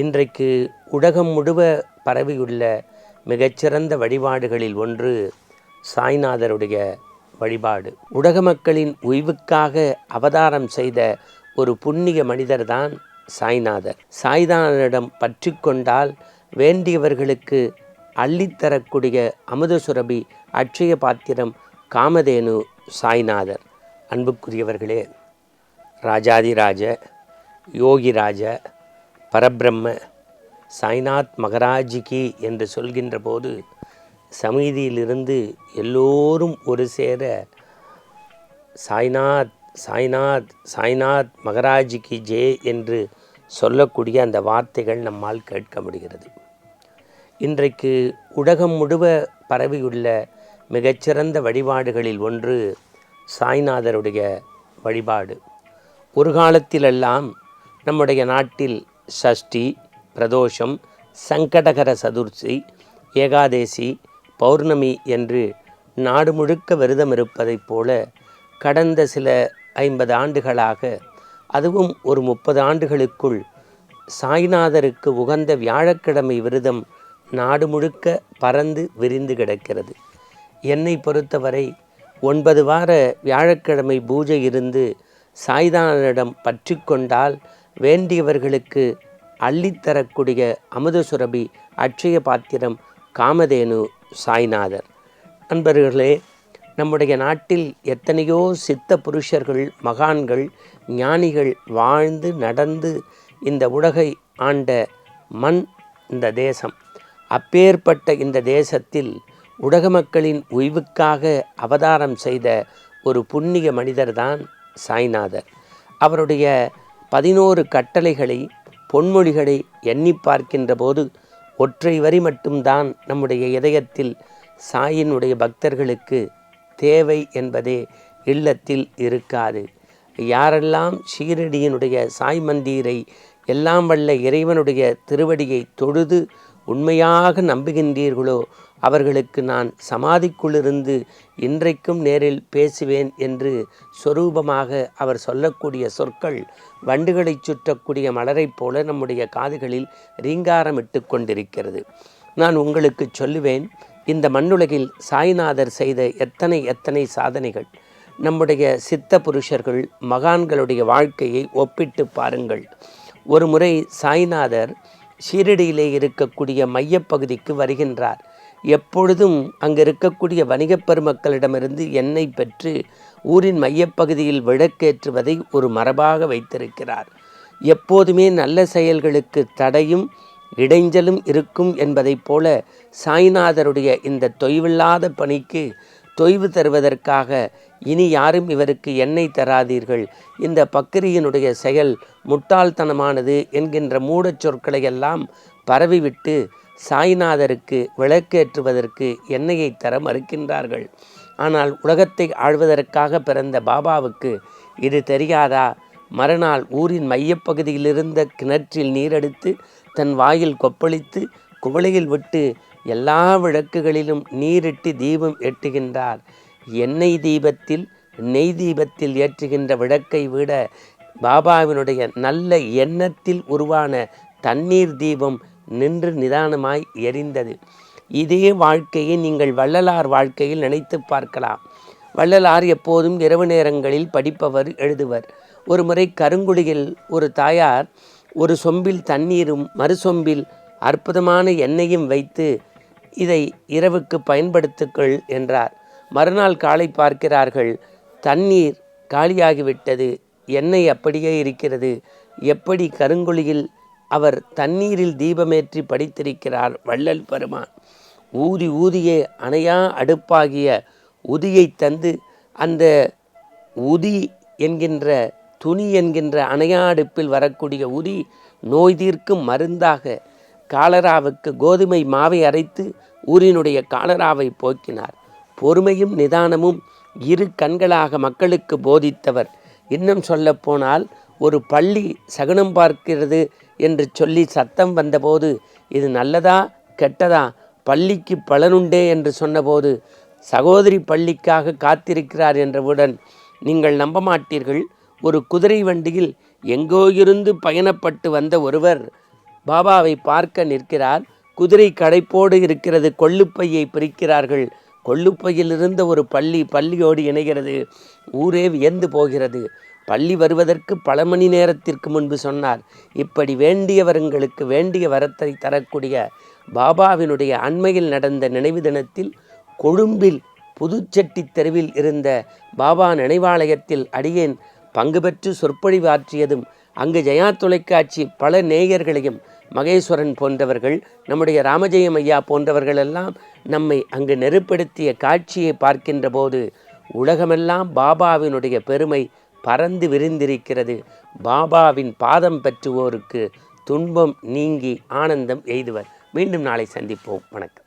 இன்றைக்கு உலகம் முழுவ பரவியுள்ள மிகச்சிறந்த வழிபாடுகளில் ஒன்று சாய்நாதருடைய வழிபாடு. உலக மக்களின் உய்வுக்காக அவதாரம் செய்த ஒரு புண்ணிய மனிதர் தான் சாய்நாதர். சாய்நாதனிடம் பற்றி கொண்டால் வேண்டியவர்களுக்கு அள்ளித்தரக்கூடிய அமுதசுரபி அட்சய பாத்திரம் காமதேனு சாய்நாதர். அன்புக்குரியவர்களே ராஜாதிராஜ யோகிராஜ பரபிரம்ம சாய்நாத் மகராஜிக்கு என்று சொல்கின்ற போது சமீதியிலிருந்து எல்லோரும் ஒரு சேர சாய்நாத் சாய்நாத் சாய்நாத் மகராஜிக்கு ஜே என்று சொல்லக்கூடிய அந்த வார்த்தைகள் நம்மால் கேட்க முடிகிறது. இன்றைக்கு உலகம் முழுவ பரவியுள்ள மிகச்சிறந்த வழிபாடுகளில் ஒன்று சாய்நாதருடைய வழிபாடு. ஒரு காலத்திலெல்லாம் நம்முடைய நாட்டில் சஷ்டி பிரதோஷம் சங்கடகர சதுர்த்தி ஏகாதேசி பௌர்ணமி என்று நாடு முழுக்க விரதம் இருப்பதைப் போல கடந்த சில ஐம்பது ஆண்டுகளாக அதுவும் ஒரு முப்பது ஆண்டுகளுக்குள் சாய்நாதருக்கு உகந்த வியாழக்கிழமை விரதம் நாடு முழுக்க பறந்து விரிந்து கிடக்கிறது. என்னை பொறுத்தவரை ஒன்பது வார வியாழக்கிழமை பூஜை இருந்து சாய்தானரிடம் பற்றி கொண்டால் வேண்டியவர்களுக்கு அள்ளித்தரக்கூடிய அமுதசுரபி அட்சய பாத்திரம் காமதேனு சாய்நாதர். நண்பர்களே நம்முடைய நாட்டில் எத்தனையோ சித்த புருஷர்கள் மகான்கள் ஞானிகள் வாழ்ந்து நடந்து இந்த உலகை ஆண்ட மண் இந்த தேசம். அப்பேற்பட்ட இந்த தேசத்தில் உலக மக்களின் உய்வுக்காக அவதாரம் செய்த ஒரு புண்ணிய மனிதர்தான் சாய்நாதர். அவருடைய பதினோரு கட்டளைகளை பொன்மொழிகளை எண்ணி பார்க்கின்ற போது ஒற்றை வரி மட்டும்தான் நம்முடைய இதயத்தில் சாயினுடைய பக்தர்களுக்கு தேவை என்பதே இல்லத்தில் இருக்காது. யாரெல்லாம் ஷீரடியினுடைய சாய் மந்தீரை எல்லாம் வல்ல இறைவனுடைய திருவடியை தொழுது உண்மையாக நம்புகின்றீர்களோ அவர்களுக்கு நான் சமாதிக்குள்ளிருந்து இன்றைக்கும் நேரில் பேசுவேன் என்று சொரூபமாக அவர் சொல்லக்கூடிய சொற்கள் வண்டுகளை சுற்றக்கூடிய மலரைப் போல நம்முடைய காதுகளில் ரீங்காரமிட்டு கொண்டிருக்கிறது. நான் உங்களுக்கு சொல்லுவேன் இந்த மண்ணுலகில் சாய்நாதர் செய்த எத்தனை எத்தனை சாதனைகள் நம்முடைய சித்த புருஷர்கள் மகான்களுடைய வாழ்க்கையை ஒப்பிட்டு பாருங்கள். ஒரு முறை சாய்நாதர் ஷீரடியிலே இருக்கக்கூடிய மையப்பகுதிக்கு வருகின்றார். எப்பொழுதும் அங்கு இருக்கக்கூடிய வணிகப் பெருமக்களிடமிருந்து எண்ணெய் பெற்று ஊரின் மையப்பகுதியில் விளக்கேற்றுவதை ஒரு மரபாக வைத்திருக்கிறார். எப்போதுமே நல்ல செயல்களுக்கு தடையும் இடைஞ்சலும் இருக்கும் என்பதைப் போல சாய்நாதருடைய இந்த தொய்வில்லாத பணிக்கு தொய்வு தருவதற்காக இனி யாரும் இவருக்கு எண்ணெய் தராதீர்கள். இந்த பக்கிரியினுடைய செயல் முட்டாள்தனமானது என்கின்ற மூடச் சொற்களை எல்லாம் பரவிவிட்டு சாய்நாதருக்கு விளக்கேற்றுவதற்கு எண்ணெயை தர மறுக்கின்றார்கள். ஆனால் உலகத்தை ஆழ்வதற்காக பிறந்த பாபாவுக்கு இது தெரியாதா? மறுநாள் ஊரின் மையப்பகுதியிலிருந்த கிணற்றில் நீரெடுத்து தன் வாயில் கொப்பளித்து குவளையில் விட்டு எல்லா விளக்குகளிலும் நீரிட்டு தீபம் ஏற்றுகின்றார். எண்ணெய் தீபத்தில் நெய் தீபத்தில் ஏற்றுகின்ற விளக்கை விட பாபாவினுடைய நல்ல எண்ணத்தில் உருவான தண்ணீர் தீபம் நின்று நிதானமாய் எரிந்தது. இதே வாழ்க்கையை நீங்கள் வள்ளலார் வாழ்க்கையில் நினைத்து பார்க்கலாம். வள்ளலார் எப்போதும் இரவு நேரங்களில் படிப்பவர் எழுதுவர். ஒரு முறை கருங்குடியில் ஒரு தாயார் ஒரு சொம்பில் தண்ணீரும் மறு சொம்பில் அற்புதமான எண்ணெயும் வைத்து இதை இரவுக்கு பயன்படுத்துக்கள் என்றார். மறுநாள் காலை பார்க்கிறார்கள் தண்ணீர் காலியாகிவிட்டது எண்ணெய் அப்படியே இருக்கிறது எப்படி கருங்குழியில் அவர் தண்ணீரில் தீபமேற்றி படித்திருக்கிறார் வள்ளல் பெருமான்? ஊதி ஊதியே அணையா அடுப்பாகிய உதியை தந்து அந்த உதி என்கின்ற துணி என்கின்ற அணையா அடுப்பில் வரக்கூடிய உதி நோய் தீர்க்கும் மருந்தாக காலராவுக்கு கோதுமை மாவை அரைத்து ஊரினுடைய காலராவை போக்கினார். பொறுமையும் நிதானமும் இரு கண்களாக மக்களுக்கு போதித்தவர். இன்னும் சொல்லப்போனால் ஒரு பள்ளி சகுனம் பார்க்கிறது என்று சொல்லி சத்தம் வந்தபோது இது நல்லதா கெட்டதா பள்ளிக்கு பலனுண்டே என்று சொன்னபோது சகோதரி பள்ளிக்காக காத்திருக்கிறார் என்றவுடன் நீங்கள் நம்ப மாட்டீர்கள் ஒரு குதிரை வண்டியில் எங்கோ இருந்து பயணப்பட்டு வந்த ஒருவர் பாபாவை பார்க்க நிற்கிறார். குதிரை கடைப்போடு இருக்கிறது கொள்ளுப்பையை பிரிக்கிறார்கள். கொள்ளுப்பையிலிருந்த ஒரு பள்ளி பள்ளியோடு இணைகிறது. ஊரே வியந்து போகிறது. பள்ளி வருவதற்கு பல மணி நேரத்திற்கு முன்பு சொன்னார். இப்படி வேண்டியவர்களுக்கு வேண்டிய வரத்தை தரக்கூடிய பாபாவினுடைய அண்மையில் நடந்த நினைவு தினத்தில் கொழும்பில் புதுச்செட்டி தெருவில் இருந்த பாபா நினைவாலயத்தில் அடியேன் பங்கு பெற்று சொற்பொழிவாற்றியதும் அங்கு ஜெயா தொலைக்காட்சி பல நேயர்களையும் மகேஸ்வரன் போன்றவர்கள் நம்முடைய ராமஜெயம் ஐயா போன்றவர்கள் எல்லாம் நம்மை அங்கு நெருப்படுத்திய காட்சியை பார்க்கின்ற போது உலகமெல்லாம் பாபாவினுடைய பெருமை பறந்து விரிந்திருக்கிறது. பாபாவின் பாதம் பெற்றுவோருக்கு துன்பம் நீங்கி ஆனந்தம் எய்துவர். மீண்டும் நாளை சந்திப்போம். வணக்கம்.